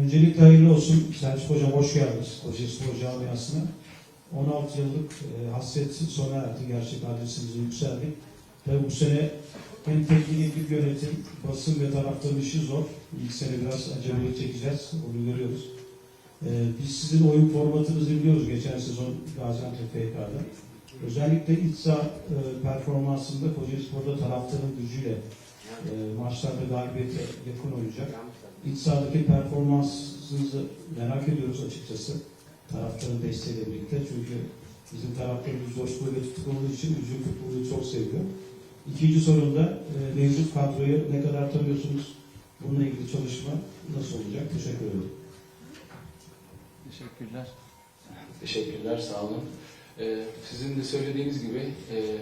Öncelikle hayırlı olsun. Selçuk Hocam hoş geldiniz Kocaeli Spor Camiası'na. 16 yıllık e, hasretsiz sona erdi. Gerçek adresimize yükseldi. Tabi bu sene hem teknik ekip yönetim, basın ve taraftarın işi zor. İlk sene biraz aceleyle çekeceğiz. Onu görüyoruz. E, biz sizin oyun formatınızı biliyoruz geçen sezon Gaziantep FK'da. Özellikle iç saha e, performansında Kocaeli Spor'da taraftarın gücüyle e, maçlarda galibiyete yakın oynayacak. İç sahadaki performansınızı merak ediyoruz açıkçası. Taraftarın desteğiyle birlikte. Çünkü bizim taraftarımız coşkulu ve tutuk olduğu için hücum futbolu çok seviyor. İkinci sorumda e, mevcut kadroyu ne kadar tanıyorsunuz? Bununla ilgili çalışma nasıl olacak? Teşekkür ederim. Teşekkürler. Teşekkürler, sağ olun. Ee, sizin de söylediğiniz gibi e,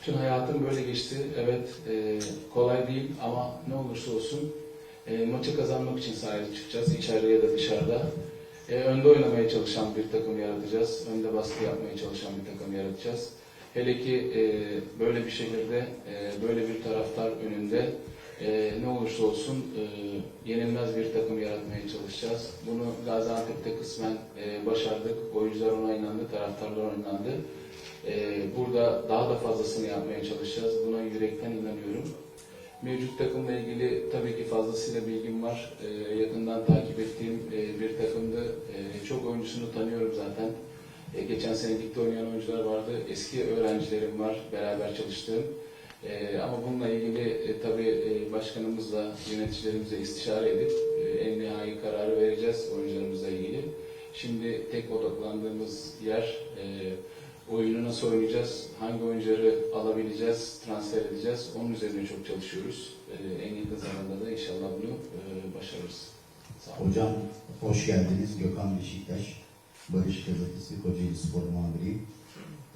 bütün hayatım böyle geçti. Evet, e, kolay değil ama ne olursa olsun e, maçı kazanmak için sahaya çıkacağız, içeride ya da dışarıda. E, önde oynamaya çalışan bir takım yaratacağız, önde baskı yapmaya çalışan bir takım yaratacağız. Hele ki e, böyle bir şehirde, e, böyle bir taraftar önünde e, ne olursa olsun e, yenilmez bir takım yaratmaya çalışacağız. Bunu Gaziantep'te kısmen e, başardık. Oyuncular ona inandı, taraftarlar ona inandı. E, burada daha da fazlasını yapmaya çalışacağız. Buna yürekten inanıyorum. Mevcut takımla ilgili tabii ki fazlasıyla bilgim var. E, yakından takip ettiğim e, bir takımdı. E, çok oyuncusunu tanıyorum zaten. E, geçen sene ligde oynayan oyuncular vardı. Eski öğrencilerim var, beraber çalıştığım. Ee, ama bununla ilgili e, tabii e, başkanımızla, yöneticilerimizle istişare edip e, en nihai kararı vereceğiz oyuncularımızla ilgili. Şimdi tek odaklandığımız yer e, oyunu nasıl oynayacağız, hangi oyuncuları alabileceğiz, transfer edeceğiz. Onun üzerine çok çalışıyoruz. E, en yakın zamanda da inşallah bunu e, başarırız. Sağ olun. Hocam hoş geldiniz. Gökhan Beşiktaş, Barış Gazetesi, Kocaeli Spor Muhabiriyim.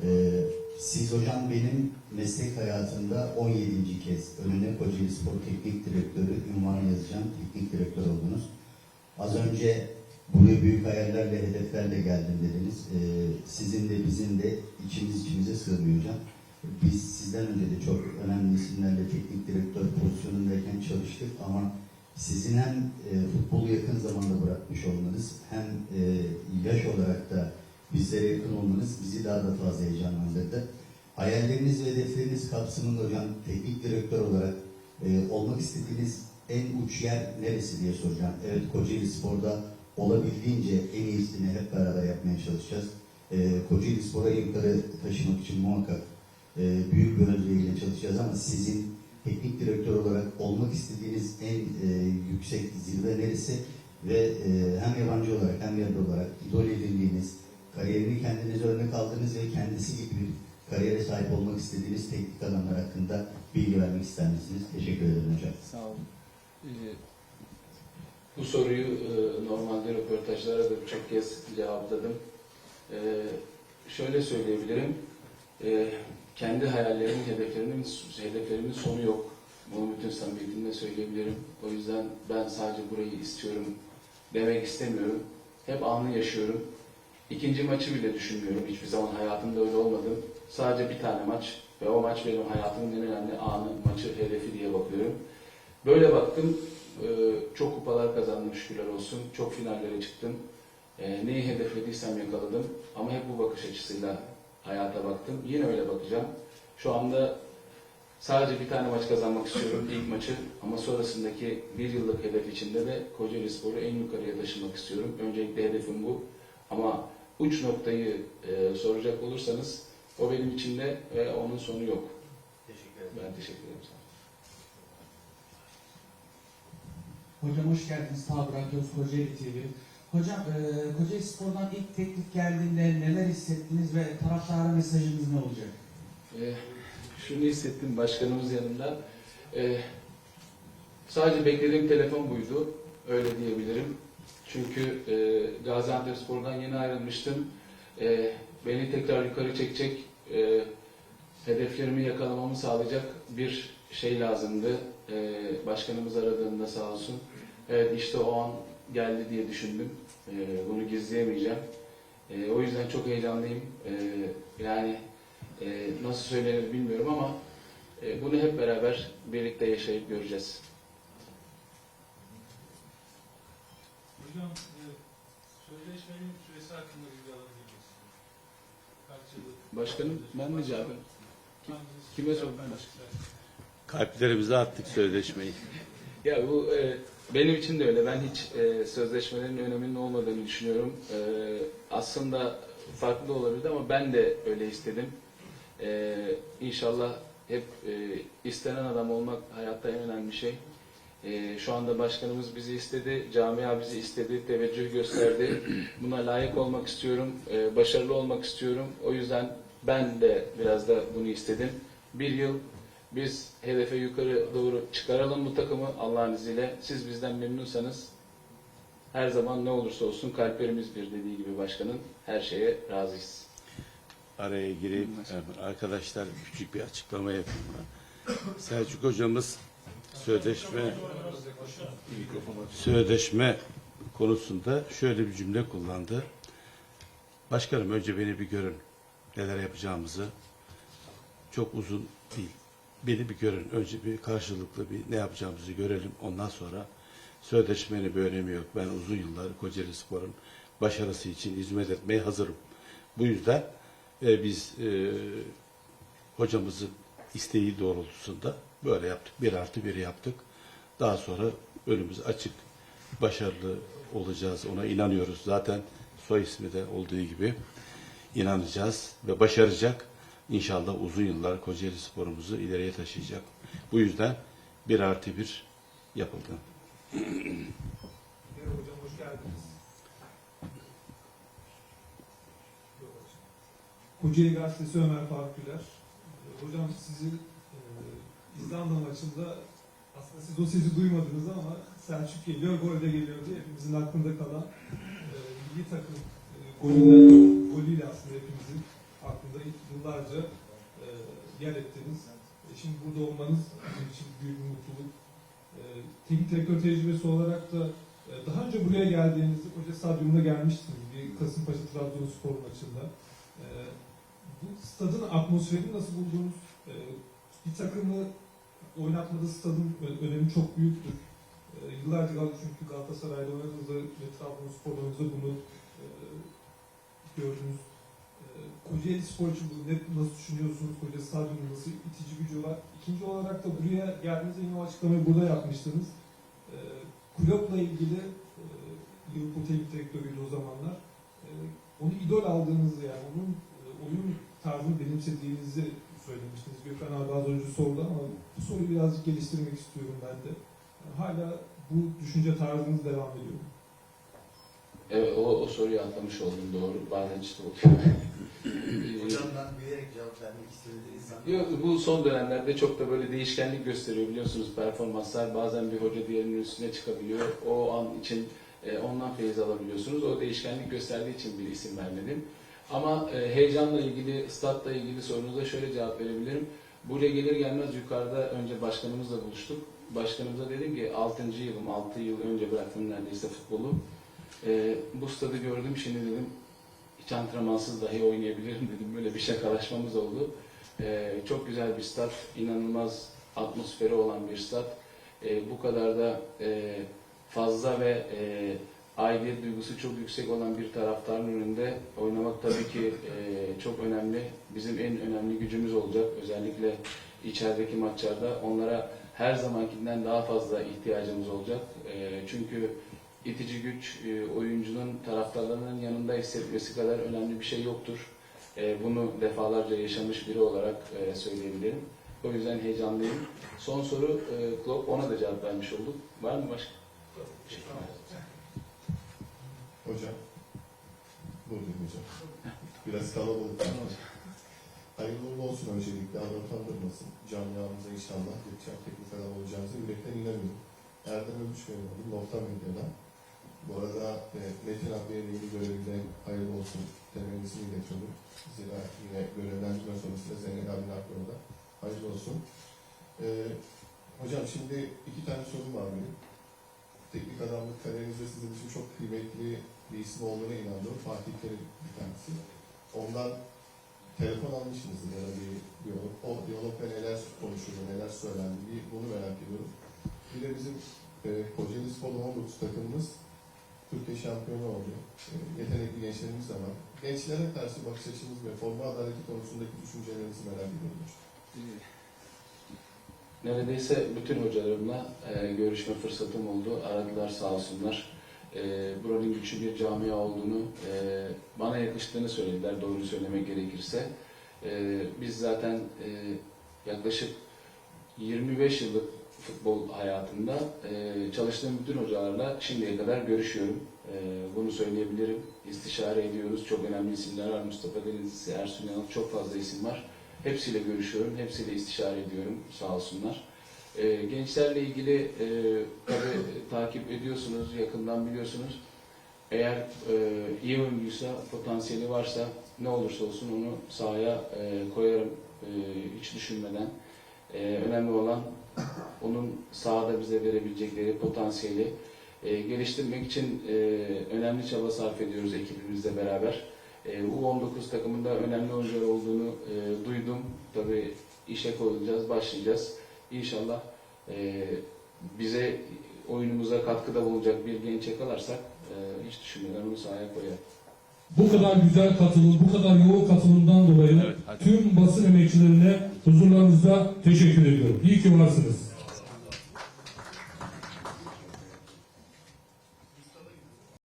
Ee, siz hocam benim meslek hayatımda 17. kez önüne Kocaeli Spor Teknik Direktörü ünvanı yazacağım teknik direktör oldunuz. Az önce buraya büyük hayallerle, hedeflerle geldim dediniz. Ee, sizin de bizim de içimiz içimize sığmıyor. Biz sizden önce de çok önemli isimlerle teknik direktör pozisyonundayken çalıştık ama sizin hem e, futbolu yakın zamanda bırakmış olmanız hem e, yaş olarak da bizlere yakın olmanız bizi daha da fazla heyecanlandırdı. Hayalleriniz ve hedefleriniz kapsamında hocam teknik direktör olarak e, olmak istediğiniz en uç yer neresi diye soracağım. Evet Kocaeli Spor'da olabildiğince en iyisini hep beraber yapmaya çalışacağız. E, Kocaeli Spor'a yukarı taşımak için muhakkak e, büyük bir özveriyle çalışacağız ama sizin teknik direktör olarak olmak istediğiniz en e, yüksek zirve neresi ve e, hem yabancı olarak hem yerli olarak idol edindiğiniz, kariyerini kendinize örnek aldığınız ve kendisi gibi bir kariyere sahip olmak istediğiniz teknik adamlar hakkında bilgi vermek ister misiniz? Teşekkür ederim hocam. Sağ olun. Ee, Bu soruyu e, normalde röportajlara da çok kez cevapladım. E, şöyle söyleyebilirim. E, kendi hayallerimin, hedeflerimin, hedeflerimin sonu yok. Bunu bütün samimiyetimle söyleyebilirim. O yüzden ben sadece burayı istiyorum demek istemiyorum. Hep anı yaşıyorum. İkinci maçı bile düşünmüyorum. Hiçbir zaman hayatımda öyle olmadı. Sadece bir tane maç ve o maç benim hayatımın en önemli anı, maçı, hedefi diye bakıyorum. Böyle baktım. Ee, çok kupalar kazandım şükürler olsun. Çok finallere çıktım. Ee, neyi hedeflediysem yakaladım. Ama hep bu bakış açısıyla hayata baktım. Yine öyle bakacağım. Şu anda sadece bir tane maç kazanmak istiyorum ilk maçı. Ama sonrasındaki bir yıllık hedef içinde de Kocaeli Spor'u en yukarıya taşımak istiyorum. Öncelikle hedefim bu. Ama uç noktayı e, soracak olursanız o benim içinde ve onun sonu yok. Teşekkür ederim. Ben teşekkür ederim. Sağ olun. Hocam hoş geldiniz. Tabi Radyosu Kocaeli TV. Hocam e, Kocaeli Spor'dan ilk teklif geldiğinde neler hissettiniz ve taraftara mesajınız ne olacak? Ee, şunu hissettim başkanımız yanında. Ee, sadece beklediğim telefon buydu. Öyle diyebilirim. Çünkü e, Gaziantep Spor'dan yeni ayrılmıştım. E, beni tekrar yukarı çekecek, e, hedeflerimi yakalamamı sağlayacak bir şey lazımdı. E, başkanımız aradığında sağ olsun. Evet işte o an geldi diye düşündüm. E, bunu gizleyemeyeceğim. E, o yüzden çok heyecanlıyım. E, yani e, nasıl söylenir bilmiyorum ama e, bunu hep beraber birlikte yaşayıp göreceğiz. Hocam, e, sözleşmenin süresi hakkında bilgi alabilir miyiz? Kaç yıllık? Başkanım ben cevap Hangisi? Kime sordun Ben- başkanım? Kalplerimize attık sözleşmeyi. Ya bu e, benim için de öyle. Ben hiç e, sözleşmelerin öneminin olmadığını düşünüyorum. E, aslında farklı da olabilir ama ben de öyle istedim. E, inşallah hep e, istenen adam olmak hayatta en önemli şey. E, şu anda başkanımız bizi istedi, camia bizi istedi, teveccüh gösterdi. Buna layık olmak istiyorum, e, başarılı olmak istiyorum. O yüzden ben de biraz da bunu istedim. Bir yıl biz hedefe yukarı doğru çıkaralım bu takımı Allah'ın izniyle. Siz bizden memnunsanız her zaman ne olursa olsun kalplerimiz bir dediği gibi başkanın her şeye razıyız. Araya gireyim. Hemen Arkadaşlar küçük bir açıklama yapayım. Selçuk hocamız sözleşme sözleşme konusunda şöyle bir cümle kullandı. Başkanım önce beni bir görün. Neler yapacağımızı. Çok uzun değil. Beni bir görün. Önce bir karşılıklı bir ne yapacağımızı görelim. Ondan sonra sözleşmenin bir önemi yok. Ben uzun yıllar Kocaeli Spor'un başarısı için hizmet etmeye hazırım. Bu yüzden e, biz e, hocamızın isteği doğrultusunda böyle yaptık. Bir artı bir yaptık. Daha sonra önümüz açık. Başarılı olacağız. Ona inanıyoruz. Zaten soy ismi de olduğu gibi inanacağız ve başaracak. İnşallah uzun yıllar Kocaeli sporumuzu ileriye taşıyacak. Bu yüzden bir artı bir yapıldı. Hocam, hoş geldiniz. Kocaeli Gazetesi Ömer Faruk Hocam sizi e, İzlanda maçında aslında siz o sesi duymadınız ama Selçuk geliyor, gol de geliyor diye hepimizin aklında kalan e, milli takım e, golüyle, golüyle aslında hepimizin aklında yıllarca e, yer ettiğiniz. E, şimdi burada olmanız bizim için büyük bir mutluluk. E, teknik direktör tecrübesi olarak da e, Daha önce buraya geldiğinizde Koca Stadyumuna gelmiştiniz bir Kasımpaşa Trabzonspor maçında. E, bu stadın atmosferini nasıl buldunuz? E, bir takımı oynatmada stadın önemi çok büyüktür. E, yıllarca çünkü Galatasaray'da oynadığınızda ve Trabzonspor'da bunu e, gördünüz. Kocaeli Spor için bunu ne, nasıl düşünüyorsunuz? Koca Stadyumu nasıl itici gücü var? İkinci olarak da buraya geldiğinizde yine açıklamayı burada yapmıştınız. E, Kulüple ilgili e, Liverpool teknik direktörüydü o zamanlar. E, onu idol aldığınızı yani onun e, oyun tarzını benimsediğinizi söylemiştiniz. Gökhan abi az önce sordu ama bu soruyu birazcık geliştirmek istiyorum ben de. Yani hala bu düşünce tarzınız devam ediyor. mu? Evet o, o soruyu atlamış oldum doğru. Bazen işte oluyor. Hocamdan bilerek cevap vermek istediğiniz Yok, bu son dönemlerde çok da böyle değişkenlik gösteriyor biliyorsunuz performanslar. Bazen bir hoca diğerinin üstüne çıkabiliyor. O an için e, ondan feyiz alabiliyorsunuz. O değişkenlik gösterdiği için bir isim vermedim. Ama e, heyecanla ilgili, statla ilgili sorunuza şöyle cevap verebilirim. Buraya gelir gelmez yukarıda önce başkanımızla buluştuk. Başkanımıza dedim ki 6. yılım, 6 yıl önce bıraktım neredeyse futbolu. E, bu stadı gördüm şimdi dedim hiç antrenmansız dahi oynayabilirim dedim. Böyle bir şakalaşmamız oldu. Ee, çok güzel bir stat, inanılmaz atmosferi olan bir stat. Ee, bu kadar da e, fazla ve e, aidiyet duygusu çok yüksek olan bir taraftarın önünde oynamak tabii ki e, çok önemli. Bizim en önemli gücümüz olacak. Özellikle içerideki maçlarda onlara her zamankinden daha fazla ihtiyacımız olacak. E, çünkü itici güç e, oyuncunun taraftarlarının yanında hissetmesi kadar önemli bir şey yoktur. E, bunu defalarca yaşamış biri olarak e, söyleyebilirim. O yüzden heyecanlıyım. Son soru Klopp ona da cevap vermiş olduk. Var mı başka? Hocam. Buradayım hocam. Biraz kalabalık. Hayırlı uğurlu olsun öncelikle. Allah utandırmasın. Camiamıza inşallah geçen teknik adam olacağınıza yürekten inanıyorum. Erdem Övüç benim adım. Nokta Medya'dan. Bu arada e, Metin abiye de yeni görevinde hayırlı olsun temennisini iletiyorum. Zira yine görevlendirme sonrasında Zeynep abinin aklına da hayırlı olsun. E, hocam şimdi iki tane sorum var benim. Teknik adamlık kariyerinizde sizin için çok kıymetli bir isim olduğuna inanıyorum. Fatih Terim bir tanesi. Ondan telefon almışsınızdır ya da bir diyalog. O diyalogda neler konuşuldu, neler söylendi bunu merak ediyorum. Bir de bizim e, Kocaeli Spor 19 takımımız Türkiye şampiyonu oldu. E, yetenekli gençlerimiz de var. Gençlere karşı bakış açınız ve forma adaleti konusundaki düşüncelerinizi merak ediyorum. Neredeyse bütün hocalarımla e, görüşme fırsatım oldu. Aradılar sağ olsunlar. E, buranın güçlü bir camia olduğunu, e, bana yakıştığını söylediler doğru söylemek gerekirse. E, biz zaten e, yaklaşık 25 yıllık futbol hayatımda e, çalıştığım bütün hocalarla şimdiye kadar görüşüyorum. E, bunu söyleyebilirim. İstişare ediyoruz. Çok önemli isimler var. Mustafa Deniz, Ersun Yanal çok fazla isim var. Hepsiyle görüşüyorum, hepsiyle istişare ediyorum sağ olsunlar. Ee, gençlerle ilgili e, tabii takip ediyorsunuz, yakından biliyorsunuz. Eğer e, iyi oyuncuysa, potansiyeli varsa ne olursa olsun onu sahaya e, koyarım e, hiç düşünmeden. E, önemli olan onun sahada bize verebilecekleri potansiyeli e, geliştirmek için e, önemli çaba sarf ediyoruz ekibimizle beraber. E, U19 takımında önemli oyuncular olduğunu e, duydum. Tabii işe koyulacağız, başlayacağız. İnşallah e, bize oyunumuza katkıda bulacak bir genç yakalarsak e, hiç düşünmeden onu sahaya koyar. Bu kadar güzel katılım, bu kadar yoğun katılımdan dolayı Evet, tüm basın emekçilerine huzurlarınızda teşekkür ediyorum. İyi ki varsınız.